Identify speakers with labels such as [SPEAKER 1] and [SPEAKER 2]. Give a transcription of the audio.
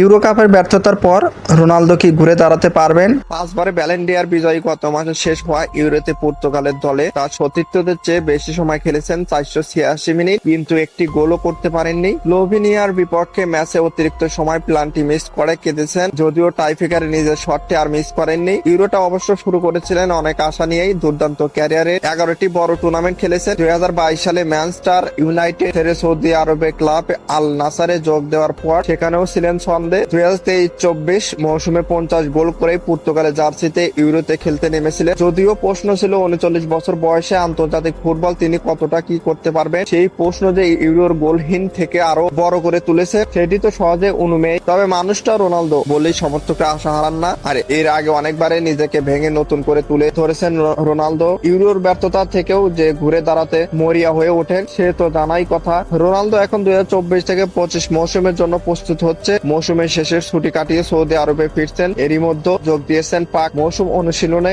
[SPEAKER 1] Euro কাপের ব্যর্থতার পর রোনালদো কি ঘুরে দাঁড়াতে পারবেন? পাঁচবারে ব্যালেন্ডিয়ার বিজয়ী গত মাসে শেষ হওয়া ইউরোতে পর্তুগালের দলে তার সতীর্থদের চেয়ে বেশি সময় খেলেছেন চারশো ছিয়াশি মিনিট, কিন্তু একটি গোলও করতে পারেননি। লোভিনিয়ার বিপক্ষে ম্যাচে অতিরিক্ত সময় প্লান্টি মিস করে কেঁদেছেন, যদিও টাইফিকারে নিজের শটটি আর মিস করেননি। ইউরোটা অবশ্য শুরু করেছিলেন অনেক আশা নিয়েই, দুর্দান্ত ক্যারিয়ারে এগারোটি বড় টুর্নামেন্ট খেলেছেন। দুই হাজার বাইশ সালে ম্যানস্টার ইউনাইটেড সৌদি আরবে ক্লাব আল নাসারে যোগ দেওয়ার পর সেখানেও ছিলেন সন্দেহ দুই তেইশ চব্বিশ মৌসুমে পঞ্চাশ গোল করে পর্তুগালের জার্সিতে ইউরোতে খেলতে নেমেছিলেন। যদিও প্রশ্ন ছিল উনচল্লিশ বছর বয়সে আন্তর্জাতিক ফুটবল তিনি কতটা কি করতে পারবেন, সেই প্রশ্ন যে ইউরোর গোলহীন থেকে আরও বড় করে তুলেছে, সেটি তো সহজে অনুমেয়। তবে মানুষটা রোনালদো বলেই সমর্থকরা আশা হারান না। আর এর আগে অনেকবারে নিজেকে ভেঙে নতুন করে তুলে ধরেছেন রোনালদো। ইউরোর ব্যর্থতা থেকেও যে ঘুরে দাঁড়াতে মরিয়া হয়ে ওঠেন, সে তো জানাই কথা। রোনালদো এখন দুই হাজার চব্বিশ থেকে পঁচিশ মৌসুমের জন্য প্রস্তুত হচ্ছে। মৌসুমের শেষের ছুটি কাটিয়ে সৌদি আরবে ফিরছেন। এরই মধ্যে যোগ দিয়েছেন পাক মৌসুম অনুশীলনে।